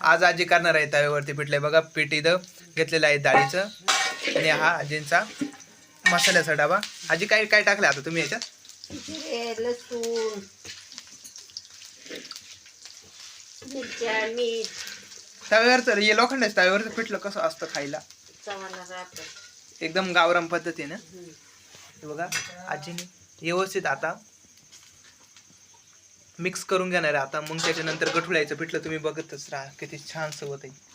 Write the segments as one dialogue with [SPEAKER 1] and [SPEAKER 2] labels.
[SPEAKER 1] आज आजी करणार आहे तव्यावरती पिठले बघा पीठ इथं घेतलेलं आहे डाळीचं. आणि हा आजींचा मसाल्याचा डबा. आजी काय काय टाकलं आता तुम्ही याच्यात?
[SPEAKER 2] लसूण मीठ.
[SPEAKER 1] तव्यावरचं हे लोखंडाचं तव्यावरचं पिठलं कसं असतं खायला? एकदम गावराम पद्धतीनं. हे बघा आजीने व्यवस्थित आता मिक्स करून घेणार आहे. आता मग त्याच्यानंतर गठुळायचं पिठलं तुम्ही बघतच राहा. किती छान सवत आहे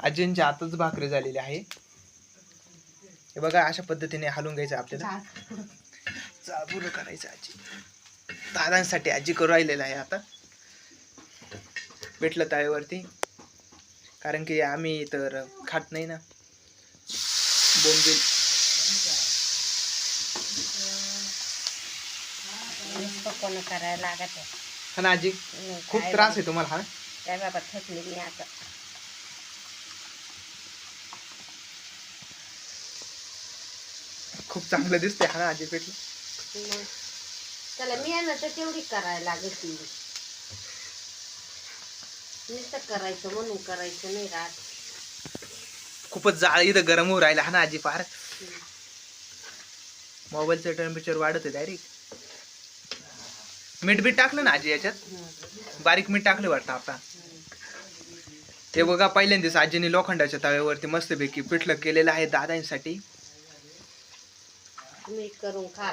[SPEAKER 1] आजींच्या आताच भाकरी झालेली आहे. हे बघा अशा पद्धतीने हलवून घ्यायचं आपल्याला. चाबूर करायचं आजी. दादांसाठी आजी करू राहिलेलं आहे आता. भेटलं ताळेवरती कारण की आम्ही तर खात नाही ना. बोंबील.
[SPEAKER 2] पकवणं करायला लागत आहे?
[SPEAKER 1] हा ना आजी खूप
[SPEAKER 2] काय
[SPEAKER 1] त्रास आहे तुम्हाला हा
[SPEAKER 2] काय बाबा थकली मी आता.
[SPEAKER 1] खूप चांगलं दिसतंय हा ना आजी पेटलं.
[SPEAKER 2] मग त्याला मेहनत तेवढी करायला लागत ती. नुसतं करायचं म्हणून करायचं नाही राहत.
[SPEAKER 1] खूपच जाळ इथं गरम होऊ राहिला हा ना आजी फार. मोबाईलचं टेम्परेचर वाढत आहे डायरेक्ट मीठ बीठ टाकलं ना आजी याच्यात. बारीक मीठ टाकलं वाटतं आता. ते बघा पहिल्यांदाच आजीने लोखंडाच्या तव्यावरती मस्तपैकी पिठलं केलेलं आहे दादांसाठी.
[SPEAKER 2] करून खा.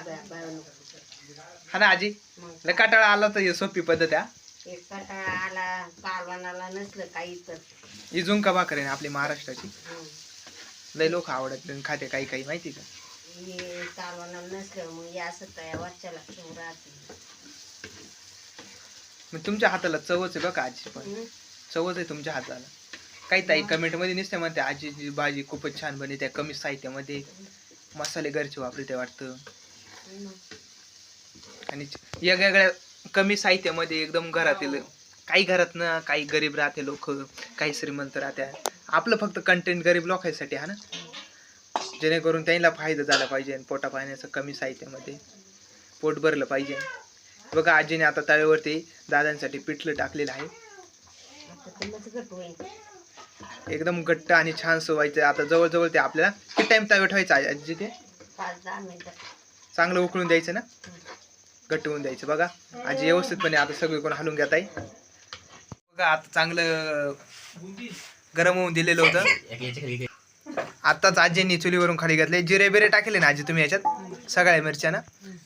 [SPEAKER 1] हा ना आजी? कंटाळा आला तर सोपी पद्धत आहे
[SPEAKER 2] कंटाळा आला कालवणाला नसलं काही तर.
[SPEAKER 1] ही झुंका भाकर आहे आपली महाराष्ट्राची. लय लोक आवडत खाते काही काही माहिती का?
[SPEAKER 2] हे नसलं मग असं राहते.
[SPEAKER 1] मग तुमच्या हाताला चवच आहे बघा आजी पण. चवच आहे तुमच्या हाताला. काही ताई कमेंटमध्ये नुसते म्हणते आजीची भाजी खूपच छान बनी त्या कमी साहित्यामध्ये मसाले घरचे वापरते वाटतं. आणि वेगवेगळ्या कमी साहित्यामध्ये एकदम घरातील काही घरात ना काही गरीब राहते लोक काही श्रीमंत राहत्या आपलं फक्त कंटेंट गरीब लोकांसाठी हा ना? जेणेकरून त्यांना फायदा झाला पाहिजे पोटा पाण्याचं कमी साहित्यामध्ये पोट भरलं पाहिजे. बघा आजीने आता तव्यावरती दादांसाठी पिठलं टाकलेलं आहे. एकदम घट्ट आणि छान सोवायचं आता जवळजवळ ते आपल्याला किती टाइम तव्या ठेवायचं आजी ते? चांगलं उकळून द्यायचं ना? घट्ट होऊन द्यायचं. बघा आजी व्यवस्थितपणे आता सगळेकडून हलून घेत आहे. बघा आता चांगलं गरम होऊन दिलेलं होतं. आताच आजींनी चुलीवरून खाली घातले. जिरे बिरे टाकले ना आजी तुम्ही याच्यात? सगळ्या मिरच्या ना?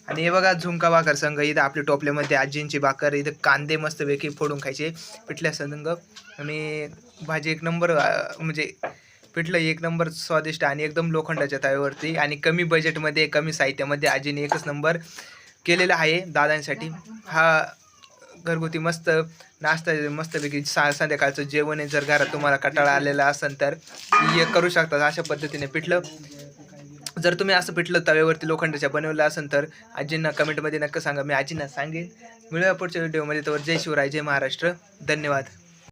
[SPEAKER 1] आणि हे बघा झुंका भाकर संघ इथं आपल्या टोपल्यामध्ये आजींची भाकर इथं कांदे मस्तपैकी फोडून खायचे. पिठल्या संघ. आणि भाजी एक नंबर म्हणजे पिठलं एक नंबर स्वादिष्ट आणि एकदम लोखंडाच्या तव्यावरती आणि कमी बजेटमध्ये कमी साहित्यामध्ये आजीने एकच नंबर केलेला आहे दादांसाठी. हा घरगुती मस्त नाश्ता मस्तपैकी सा संध्याकाळचं जेवण आहे. जर घरात तुम्हाला कटाळा आलेला असेल तर हे करू शकतात अशा पद्धतीने पिठलं. जर तुम्ही असं पिठलं तव्यावरती लोखंडाच्या बनवलं असेल तर आजींना कमेंटमध्ये नक्की सांगा. मी आजींना सांगेन. मिळूया पुढच्या व्हिडिओमध्ये तर जय शिवराय जय महाराष्ट्र. धन्यवाद.